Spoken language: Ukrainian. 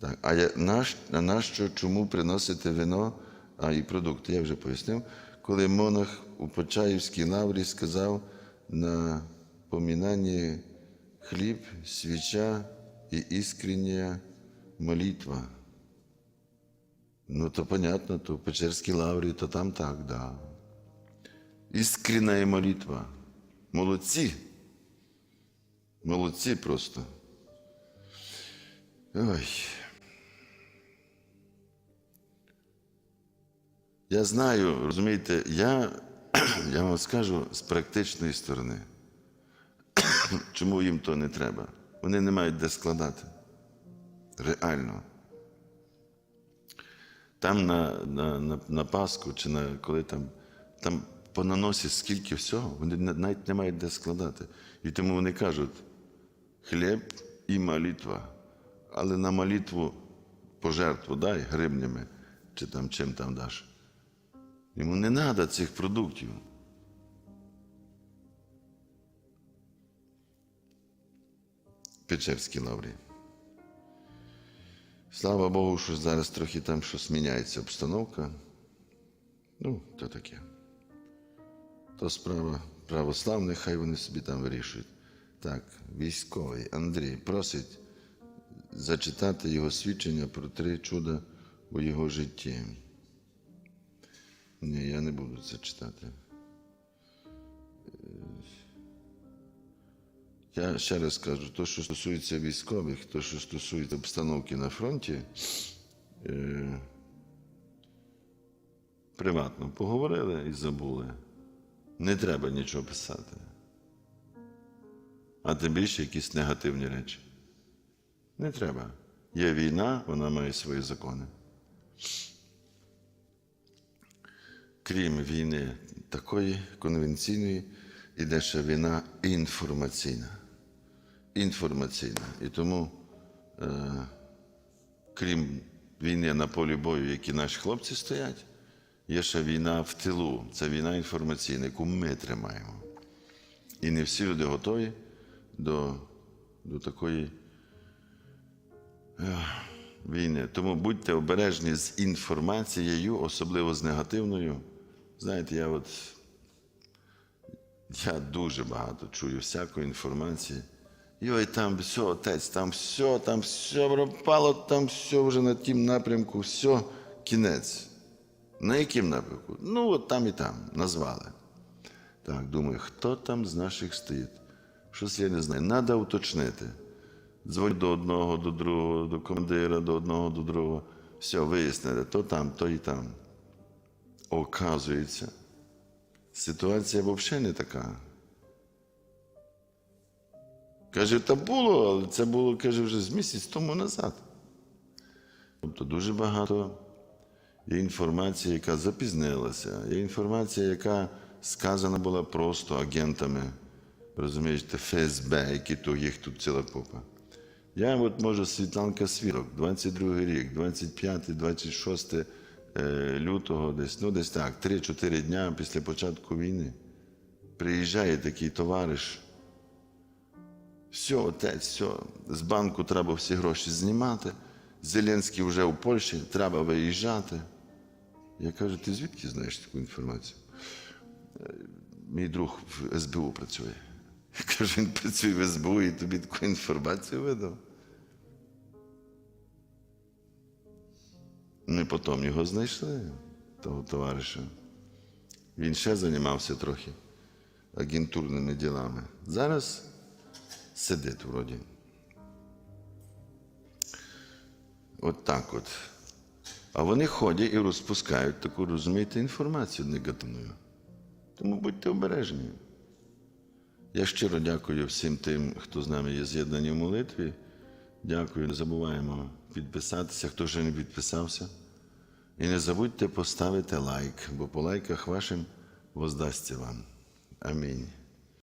Так, а я, нащо, чому приносити вино, а і продукти? Я вже пояснив, коли монах у Почаївській лаврі сказав на помінанні хліб, свіча і іскрення молитва. Ну, то понятно, то в Печерській лаврі, то там так, да. Іскренна молитва. Молодці. Молодці просто. Ой. Я знаю, розумієте, я, я вам скажу з практичної сторони, чому їм то не треба. Вони не мають де складати. Реально. Там на, на, на, на Пасху чи на коли там, там по наносі скільки всього, вони навіть не мають де складати. І тому вони кажуть хліб і молитва. Але на молитву пожертву дай гривнями чи там чим там даш. Йому не треба цих продуктів. Печерській лаврі. Слава Богу, що зараз трохи там щось міняється обстановка. Ну, то таке. То справа православних, хай вони собі там вирішують. Так, військовий Андрій просить зачитати його свідчення про три чуда у його житті. Ні, я не буду це читати. Е, Я ще раз кажу, то, що стосується військових, то, що стосується обстановки на фронті, е, приватно поговорили і забули. Не треба нічого писати. А тим більше якісь негативні речі. Не треба. Є війна, вона має свої закони. Крім війни такої конвенційної, іде ще війна інформаційна. Інформаційна. І тому, е, крім війни на полі бою, які наші хлопці стоять, є ще війна в тилу. Це війна інформаційна, яку ми тримаємо. І не всі люди готові до, до такої е, війни. Тому будьте обережні з інформацією, особливо з негативною. Знаєте, я от я дуже багато чую всякої інформації. Йой, там все, отець, там все, там все пропало, там все вже на тім напрямку, все, кінець. На яким напрямку? Ну, от там і там, назвали. Так, думаю, хто там з наших стоїть? Щось я не знаю. Треба уточнити. Дзвоню до одного, до другого, до командира, до одного, до другого. Все, вияснили, то там, то і там. Оказується, ситуація взагалі не така. Каже, та було, але це було, каже, вже з місяць тому назад. Тобто дуже багато є інформації, яка запізнилася, є інформація, яка сказана була просто агентами, розумієте, ФСБ, які то їх тут ціла купа. Я от можу Світланка Свірок, 22 рік, 25, 26 е, лютого, десь, ну десь так, 3-4 дня після початку війни. Приїжджає такий товариш. Все, отець, все, з банку треба всі гроші знімати. Зеленський вже у Польщі, треба виїжджати. Я кажу, ти звідки знаєш таку інформацію? «Е, Мій друг в СБУ працює. Я кажу, він працює в СБУ і тобі таку інформацію видав. І потім його знайшли, того товариша. Він ще займався трохи агентурними ділами. Зараз сидить вроді. От так от. А вони ходять і розпускають таку, розумієте, інформацію негативною. Тому будьте обережні. Я щиро дякую всім тим, хто з нами є з'єднані в молитві. Дякую. Не забуваємо підписатися, хто ще не підписався. І не забудьте поставити лайк, бо по лайках вашим воздасться вам. Амінь.